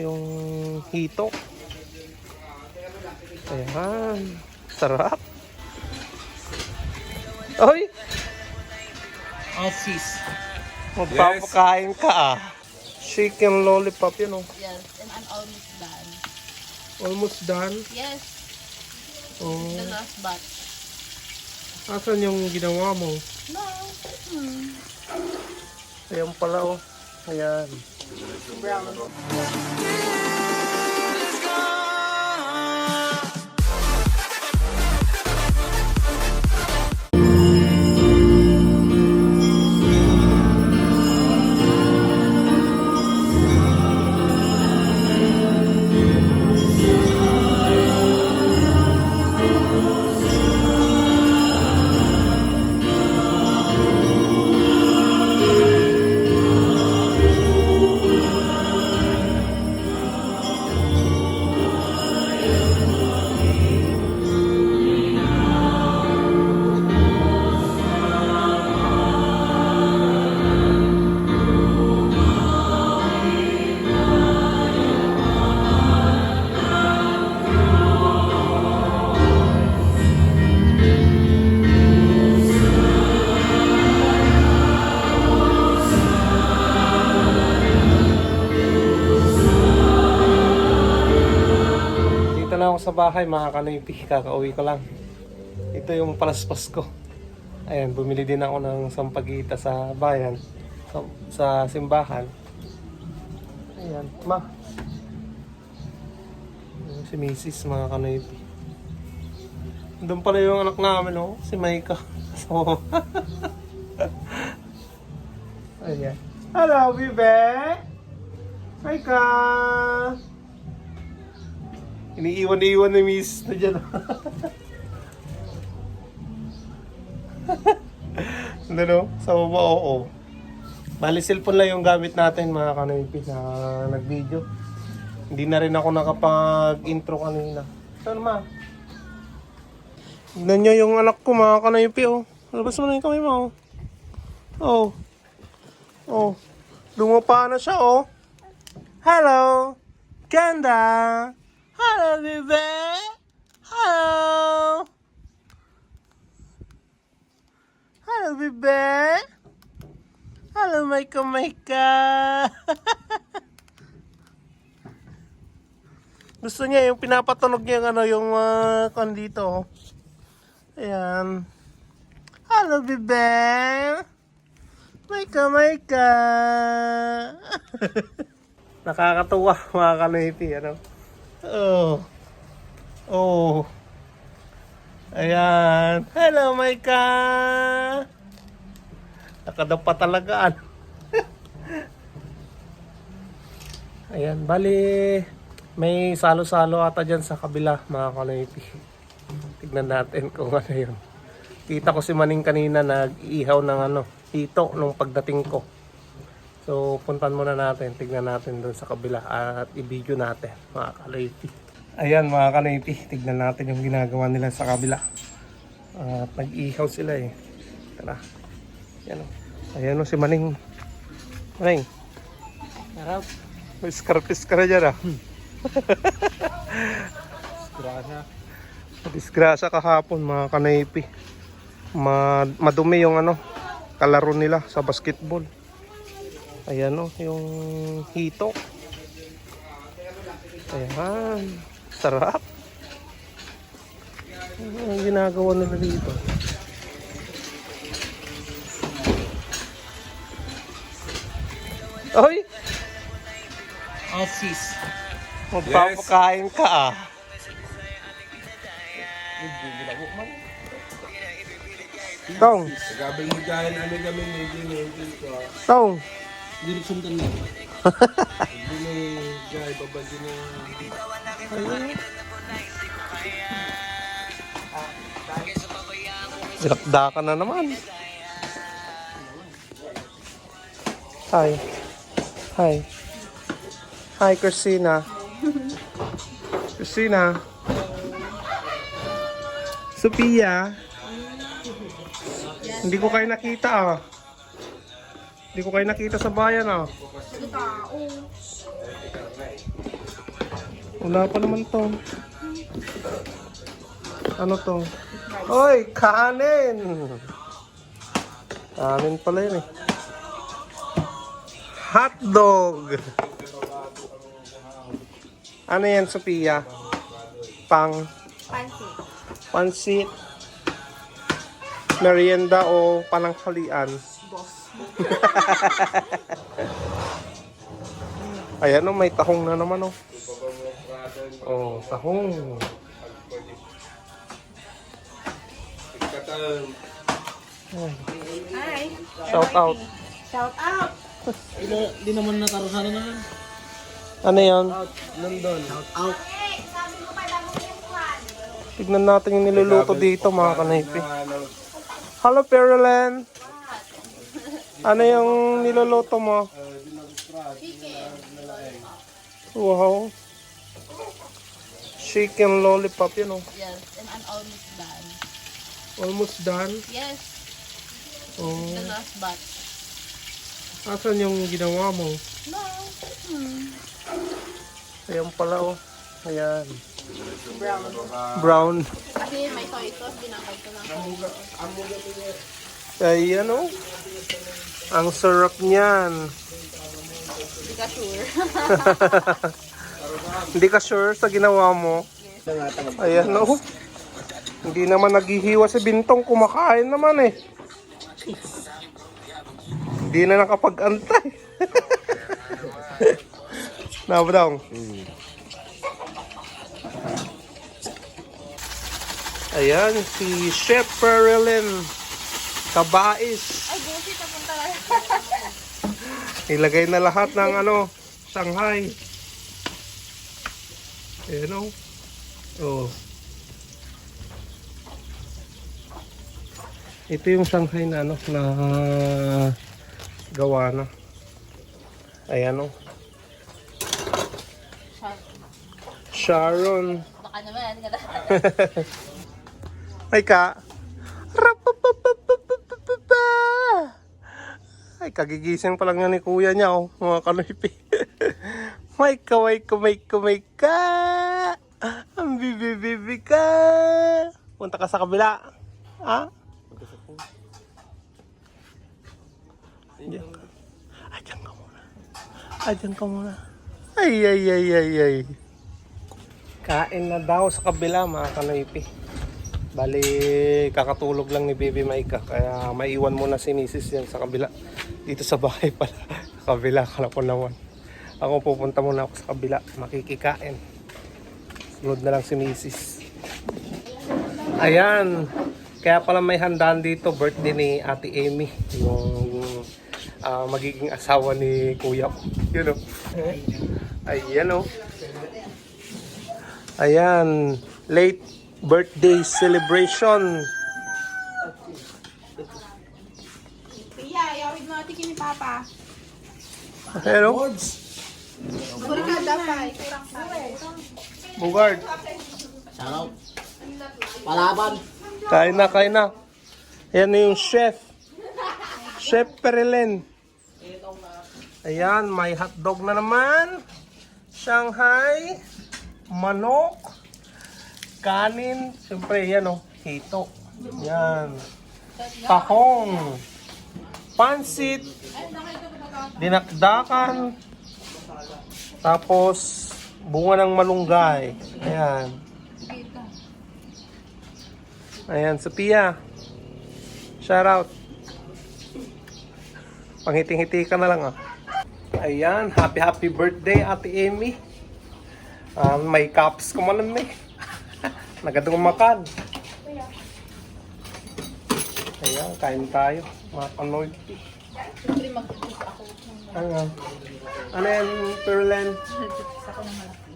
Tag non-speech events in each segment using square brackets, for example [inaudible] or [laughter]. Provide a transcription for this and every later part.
Yung hito. Ayan. Sarap. Oy! Aussies. Magpapakain ka ah. Chicken lollipop yun oh. Yes, and I'm almost done. Almost done. Yes, Oh. the last batch. Asan yung ginawa mo? No. Hmm. Ayan pala oh. Ayan. Brown. Sa bahay mga kanipi. Kakauwi ko lang. Ito yung palaspas ko. Ayan, bumili din ako ng sampagita sa bayan. Sa, sa simbahan. Ayan, ma. Si Mrs. mga kanipi. Doon pala yung anak namin, oh. Si Maika. [laughs] So, [laughs] Ayan. Hello, Bibe! Maika! Iniiwan-iwan ni Miss na dyan. ano no? Sa baba, oo. Bali, cellphone lang yung gamit natin mga kanoypi na nag-video. Hindi na rin ako nakapag-intro kanina. Saan ma? Tignan nyo yung anak ko mga kanoypi oh. Labas mo na yung kamay mo oh. Oh. Oh. Lumapa na siya oh. Hello! Ganda! Hello, baby! Hello! Hello, baby! Hello, Maika Maika! Gusto niya yung pinapatunog niya yung ano, yung uh, kan dito. Ayan. Hello, baby! Maika Maika! Nakakatuwa mga kanipi, ano? Oh. Oh. Ayan. Hello, Maika! Nakadapa talaga, ano? [laughs] Ayan, bali may salo-salo ata dyan sa kabila, mga kanipi. Tignan natin kung ano yun. Kita ko si Maning kanina nag-ihaw ng ano, hito nung pagdating ko. So, puntan muna natin, tignan natin doon sa kabila at i-video natin, mga kalayti. Ayan, mga kalayti, tignan natin yung ginagawa nila sa kabila. At nag-ihaw sila eh. Tara. Ayan o. Ayan o si Maning. Maning. Harap. May scarf-scar dyan ah. Grasa. Disgrasya kahapon mga kanaypi. Ma madumi yung ano, kalaro nila sa basketball. Ayan o, yung hito. Ayan. Sarap. Ano ang ginagawa nila dito? Oy! Aussies. Magpapakain ka ah. Tong, tong. Sundan na. Hindi mo gaya babandi na. Dilakda ka na naman. Hi. Hi. Hi, Christina. Christina. Sophia. Hindi ko kayo nakita ah. Hindi ko kayo nakita sa bayan ah. Tao. Wala pa naman to. Ano to? Hoy, kanin! Kanin pala yun eh. Hotdog! Ano yan, Sophia? Pang Pansit. pansit, merienda o pananghalian? [laughs] Ayan o, may tahong na naman o. Oh, tahong. Hi. Shout out. Shout out. Hindi naman natarusan na naman. Ano yan? London. Shout out. Tignan natin yung niluluto dito mga kanaypi. Hello, Pearland. Ano yung niluluto mo? Wow. Chicken lollipop yun oh. Yes, and I'm almost done. Almost done. Yes, Oh. the last batch. Asan yung ginawa mo? No. Hmm. Ayan pala oh. Ayan. Brown. Brown. Kasi may soy sauce, binangkad ko ng soy sauce. Ayan oh. Ang sarap niyan. Hindi ka sure. [laughs] Hindi ka sure sa ginawa mo? Ayan oh. Hindi naman naghihiwa si Bintong. Kumakain naman eh. Hindi na nakapag-antay. [laughs] Nabadong. Ayan, si Chef Perilyn Kabais. Ay, bullshit, napunta lang. [laughs] Ilagay na lahat ng ano, Shanghai. Ayan o. Oh. Ito yung Shanghai na ano, na gawa na. Ayan o. Sharon. Baka naman, Ay ka. [laughs] Rapapapapapapapa. Ay, kagigising pa lang yan ni kuya niya, oh, mga kanoypi. [laughs] may kaway kumay kumay ka. Ang bibibibi ka. Punta ka sa kabila. Ha? Diyan ka. Ay, diyan ka muna. Ay, diyan ka muna. Ay, ay, ay, ay, ay. Kain na daw sa kabila, mga kanoypi. Bali, kakatulog lang ni Baby Maika. Kaya maiwan muna si Mrs. yan sa kabila. Dito sa bahay pala. [laughs] Kabila, kala ko naman. Ako pupunta muna ako sa kabila. Makikikain. Sunod na lang si Mrs. Ayan. Kaya pala may handaan dito. Birthday ni Ate Amy. Yung ah, magiging asawa ni Kuya ko. Yun o. Ayan o. Ayan. Late birthday celebration. Pia, yawid mo ati kini Papa. Hello? Kuri ka dapat, kurang pa. Bugard. Shout out. Palaban. Kain na, kain na. Ayan na yung chef. Chef Perilen. Ayan, may hotdog na naman. Shanghai. Manok. Kanin. Siyempre, yan o. Hito. Yan. Tahong. Pansit. Dinakdakan. Tapos, bunga ng malunggay. Ayan. Ayan, Sophia. Shout out. Pangiti-ngiti ka na lang ah. Ayan, happy happy birthday Ate Amy. Ah, may cups ko man eh. [laughs] Nagadong makan. Ayan, kain tayo. Mga kanoy. Siyempre, mag-juice ako. Ano? Ano yan, Perlen? Mag-juice ako ng malaki.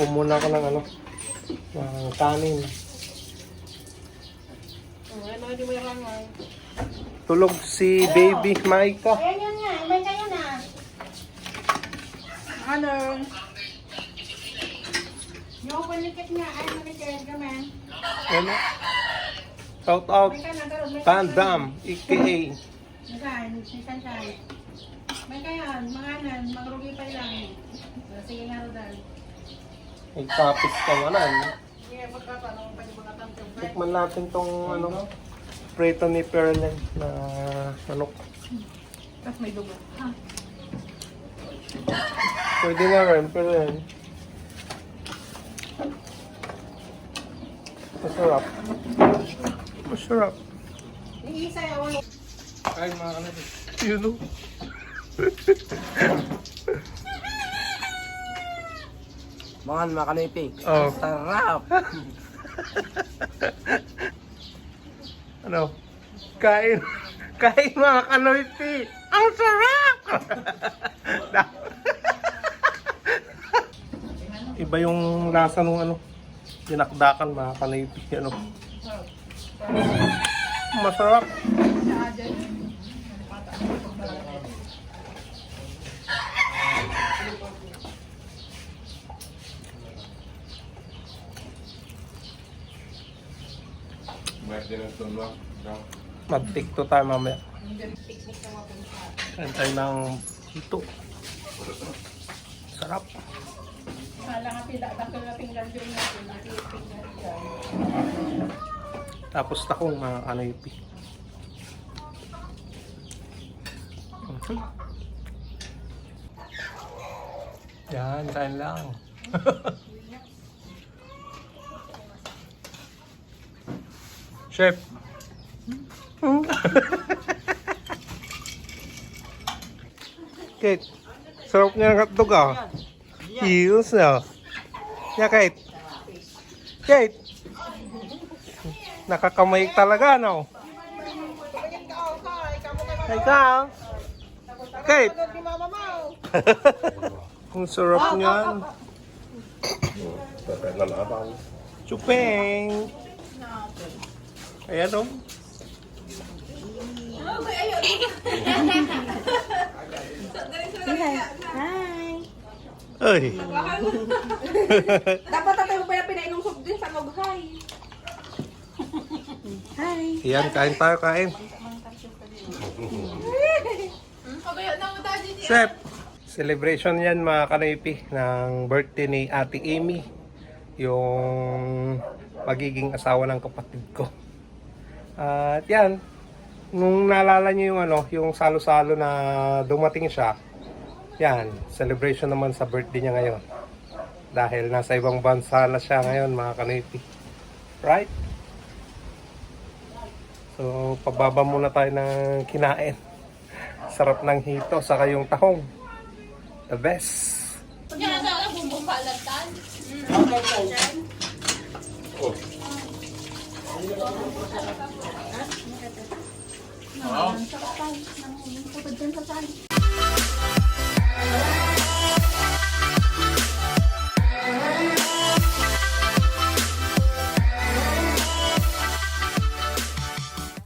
Umuna ko ng ano, ng kanin. Tulog si baby Maika. Ayan yun nga, may kayo na. Ano? Yung panikit nga, ay manikit ka man. Ano? Shout out pero Tandam, aka Saan, si Sansay. May kayo, mga nan, magrugi pa lang. Sige nga, Rodal. May kapit ka manan. Mga tantong. Tikman natin tong ano, preto ni Perlen na manok. Tapos may dugo. Ha? Pwede na rin, Perlen. Masarap. Masarap. Kain mga kanay. You know? Mga mga kanay Oh. Sarap! [laughs] Ano? Kain. [laughs] Kain mga kanoypi. Ang sarap! [laughs] Iba yung lasa ng ano, dinakdakan mga kanoypi. Ano? Masarap. Mag-tikto tayo mamaya. Kain tayo ng hito. Sarap. Kala nga pila, dakil na pinggan din natin. Dyan. Tapos takong mga kanoypi. Mhm. Yan, kain lang. [laughs] Chef. [laughs] Kate, sarap niya ng hotdog ah. Yes ah. Ya, Kate. Kate. Nakakamay talaga, no? Ikaw. Kate. [laughs] Ang sarap niyan. Chupeng. Ayan o. [laughs] Hi! Ay. [laughs] Dapat tatay mo pa yung pinainom soft din sa maghay. Hi! Ayan, kain tayo, kain. Tayo Chef. Celebration yan mga kanipi ng birthday ni Ate Amy. Yung magiging asawa ng kapatid ko. At yan, nung naalala niyo yung ano, yung salo-salo na dumating siya, yan, celebration naman sa birthday niya ngayon. Dahil nasa ibang bansa na siya ngayon mga kanipi. Right? So, pababa muna tayo ng kinain. Sarap ng hito, saka yung tahong. The best. Yan na lang bumbong balatan. Bye.